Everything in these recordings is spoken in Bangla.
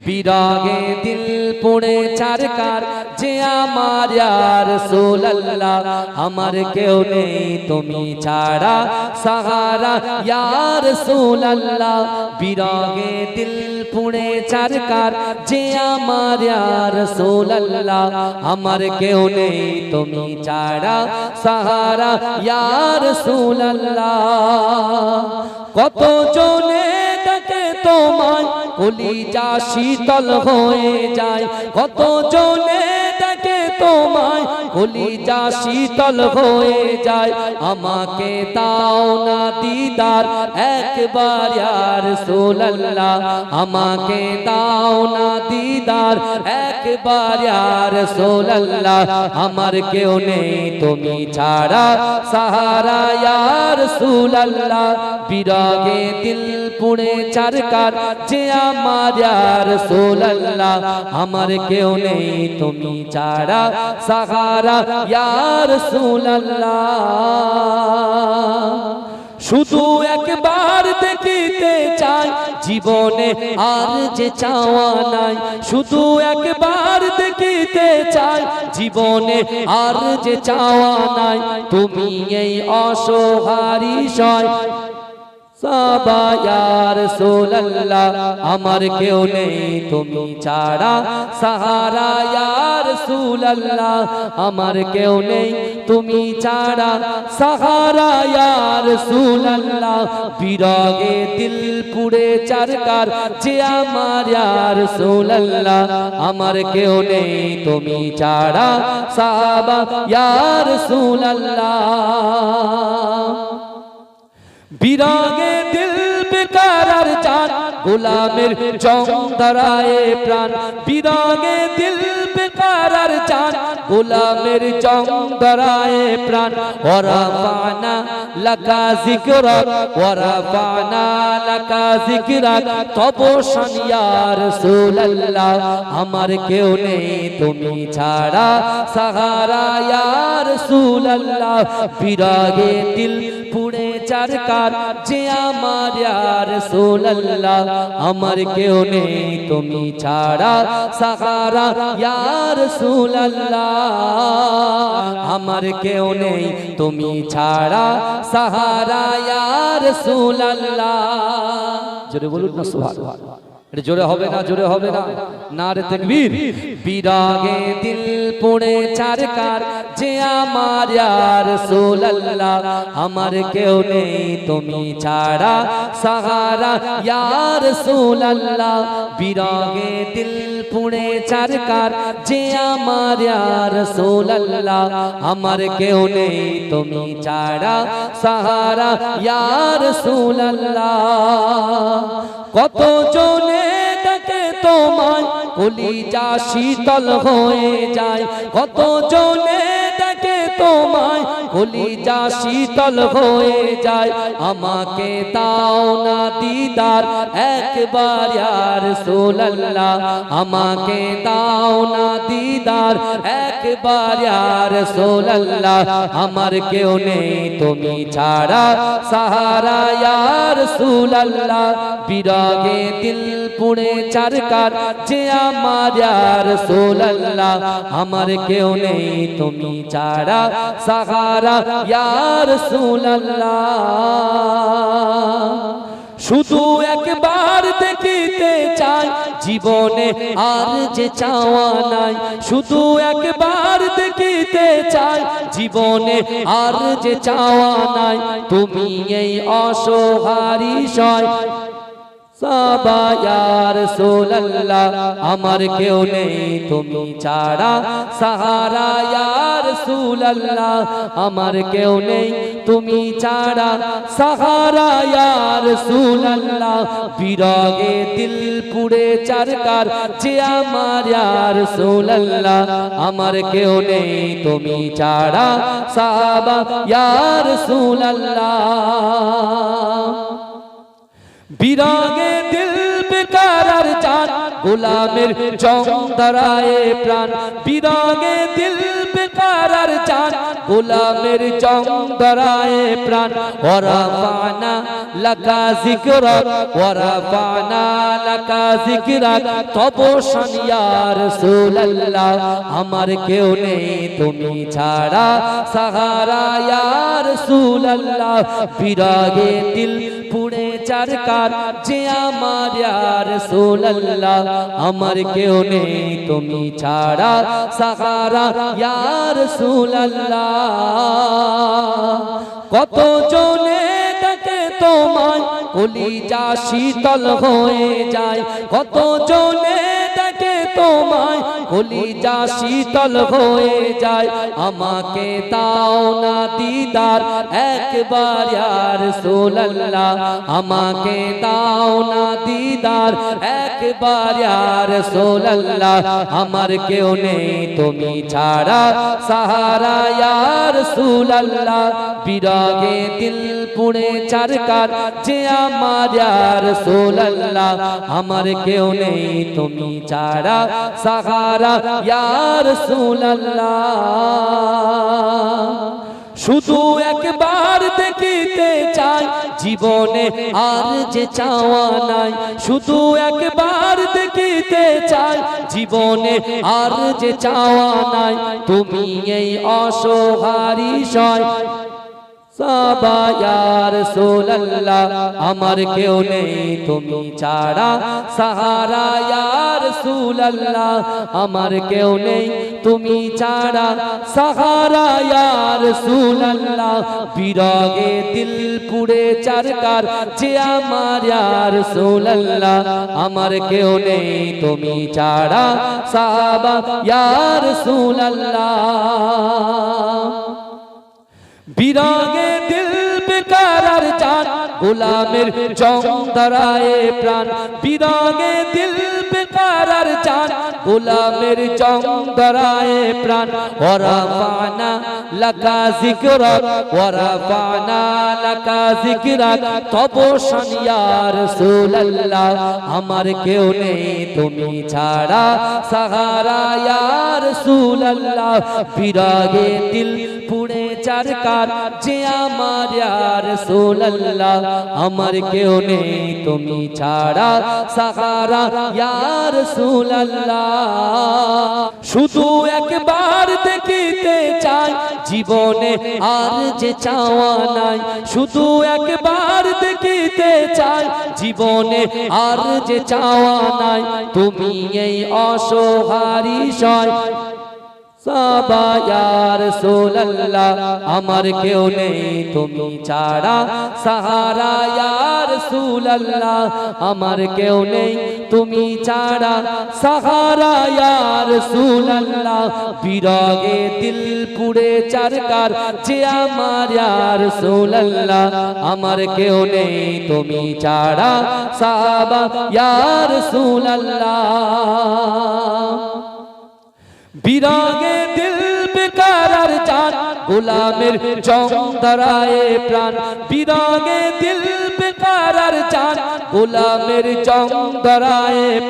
বিরাগে দিল পড়ে চারকার যে আমার ইয়ার সোল্লাহ আমার কেউ নেই তুমি ছাড়া সাহারা ইয়ার সোল্লাহ বিরাগে দিল পুড়ে চারকার যে আমার ইয়ার সোল্লাহ আমার কেউ নেই তুমি ছাড়া সাহারা ইয়ার সোল্লাহ কত জনে ডাকে তোমায় কলিজা শীতল হয়ে যায়। কত জনে তোমায় কলিজা শীতল হয়ে যায়। আমাকে দাও না দিদার, একবার ইয়ার সোল্লাহ আমাকে দাও না দিদার, একবার ইয়ার সোল্লাহ আমার কেউ নেই তুমি ছাড়া, সাহারা ইয়ার সোল্লাহ বিরাগে দিল পুড়ে চারকার, যে আমার ইয়ার সোল্লাহ আমার কেউ নেই তুমি ছাড়া সাহারা ইয়ার সোল্লাহ শুধু একবার দেখিতে চাই জীবনে আর যে চাওয়া নাই। শুধু একবার দেখিতে চাই জীবনে আর যে চাওয়া নাই। তুমি এই অসহারি সয় আমার কেউ নেই, তুমি ছাড়া। সাহারা ইয়ার সুল্লাহ আমার কেউ নেই, তুমি ছাড়া। সাহারা ইয়ার সুল্লাহ বিরাগে দিল পুড়ে চারকার যে আমার ইয়ার সুল্লাহ আমার কেউ নেই, তুমি ছাড়া। সাহাবা ইয়ার সুল্লাহ বিরাগে দিল বেকারার জান গোলামের জং ধরায় প্রাণ। বিরাগে দিল বেকারার জান গোলামের জং ধরায় প্রাণ। ওরা পানা লাকা জিকরাক ওরা পানা লাকা জিকরাক তব শানিয়ার রাসূলুল্লাহ, আমার কেউ নেই, তুমি ছাড়া সাহারা ইয়া রাসূলুল্লাহ। বিরাগে দিল পুড়ে চারকার যে আমার ইয়ার সোল্লাহ আমার কেউ নেই তুমি ছাড়া সাহারা ইয়ার সোল্লাহ আমার কেউ নেই তুমি ছাড়া সাহারা ইয়ার সোল্লাহ জোরে বলুন না সুবহানাল্লাহ। এটা জোরে হবে না জোরে হবে না। না। রে তাকবীর। বিরাগে দিল পড়ে চারকার যে আমার ইয়ার রাসূলুল্লাহ আমার কেউ নেই তুমি ছাড়া সাহারা ইয়ার রাসূলুল্লাহ বিরাগে দিল পড়ে চারকার যে আমার ইয়ার রাসূলুল্লাহ আমার কেউ নেই তুমি ছাড়া সাহারা ইয়ার রাসূলুল্লাহ কত জনে ডাকে তোমায় কলিজা শীতল হয়ে যায়। কত জনে তোমায় কলিজা শীতল হয়ে যায়। আমাকে দাও না দিদার, একবার ইয়ার সোল্লাহ আমাকে দাও না দিদার, একবার ইয়ার সোল্লাহ আমার কেউ নেই তুমি ছাড়া, সাহারা ইয়ার সোল্লাহ বিরাগে দিল পুড়ে চারকার, যে আমার ইয়ার সোল্লাহ আমার কেউ নেই তুমি ছাড়া সাহারা ইয়ার সোল্লাহ শুধু একবার দেখিতে চাই জীবনে আর যে চাওয়া নাই। শুধু একবার দেখিতে চাই জীবনে আর যে চাওয়া নাই। তুমি এই অসহারি সয় আমার কেউ নেই তুমি ছাড়া। সাহারা সুল্লাহ আমার কেউ নেই তুমি ছাড়া। সাহারা সুল্লাহ বিরাগে দিল পুড়ে চারকার যে আমার সুল্লাহ আমার কেউ নেই তুমি ছাড়া। সাহাবা ইয়ার সুল্লাহ বিরাগে দিল বেকারার জান গোলামের জং ধরায় প্রাণ। বিরাগে দিল বেকার আর জান গোলামের জং ধরায় প্রাণ। ওরা পানা লাকা জিকরাক ওরা পানা লাকা জিকরাক তব শানিয়া রাসূলুল্লাহ, আমার কেউ নেই তুমি ছাড়া সাহারা ইয়া রাসূলুল্লাহ। বিরাগে দিল পুড়ে চারকার যে আমার রাসূলুল্লাহ, আমার কেউ নেই, তুমি ছাড়া সাহারা ইয়ার রাসূলুল্লাহ। কত জনে ডাকে তোমায় কলিজা শীতল হয়ে যায়, কত জনে ডাকে তোমায় কলিজা শীতল হয়ে যায়। আমাকে দাও না দিদার, একবার ইয়ার সোল্লাহ আমাকে দাও না দিদার, একবার ইয়ার সোল্লাহ আমার কেউ নেই তুমি ছাড়া, সাহারা ইয়ার সুলাল্লাহ। বিরাগে দিল পুড়ে চারকার, যে আমার ইয়ার সোল্লাহ আমার কেউ নেই তুমি ছাড়া সাহারা ইয়ার সুলাল্লাহ শুধু একবার দেখিতে চাই জীবনে আর যে চাওয়া নাই। শুধু একবার দেখিতে চাই জীবনে আর যে চাওয়া নাই। তুমি এই অসহারি সয় সোল্লাহ আমার কেউ নেই, তুমি ছাড়া। সাহারা ইয়ার সুল্লাহ আমার কেউ নেই, তুমি ছাড়া। সাহারা ইয়ার সুল্লাহ বিরাগে দিল পুড়ে চারকার, যে আমার ইয়ার সুল্লাহ আমার কেউ নেই, তুমি ছাড়া। সাহাবা ইয়ার সুল্লাহ বিরাগে গোলামের জং ধরায় প্রাণ, বিরাগে দিল বেকার আর জান গোলামের জং ধরায় প্রাণ ওরা পানা লাকা জিকরাক ওরা পানা লাকা জিকরাক তব শানিয়া রাসূলুল্লাহ আমার কেউ নেই, তুমি ছাড়া সাহারা ইয়া রাসূলুল্লাহ বিরাগে দিল পুড়ে চারকার যে আমার ইয়ার সোল্লাহ আমার কেউ নেই, তুমি ছাড়া সাহারা। ইয়ার সোল্লাহ শুধু একবার দেখিতে চাই, জীবনে আর যে চাওয়া নাই। শুধু একবার দেখিতে চাই, জীবনে আর যে চাওয়া নাই। তুমি এই অসহারি সয় সাবায়ার সোল্লাহ আমার কেউ নেই, তুমি ছাড়া। সাহারা ইয়ার সুল্লাহ আমার কেউ নেই, তুমি ছাড়া। সাহারা ইয়ার সুল্লাহ বিরাগে দিল পুড়ে চারকার, যে আমার ইয়ার সুল্লাহ আমার কেউ নেই, তুমি ছাড়া। সাহাবা ইয়ার সুল্লাহ বিরাগে গোলামের জং প্রাণ। বিরাগে দিল বেকার আর জান, গোলামের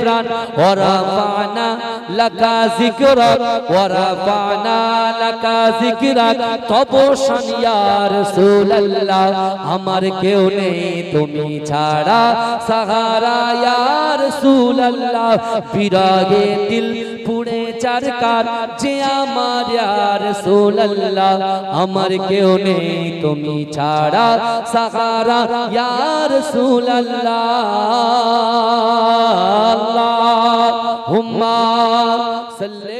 প্রাণ। ওরা পানা লাকা জিকরাক ওরা পানা জিকরাক তব আমার কেউ নেই, তুমি ছাড়া সাহারা ইয়া রাসূলুল্লাহ। বিরাগে দিল পুড়ে চারকার যে আমার ইয়ার সোল্লাহ আমার কেউ নেই তুমি ছাড়া সাহারা ইয়ার সোল্লাহ হুম্মা সাল্লে আলা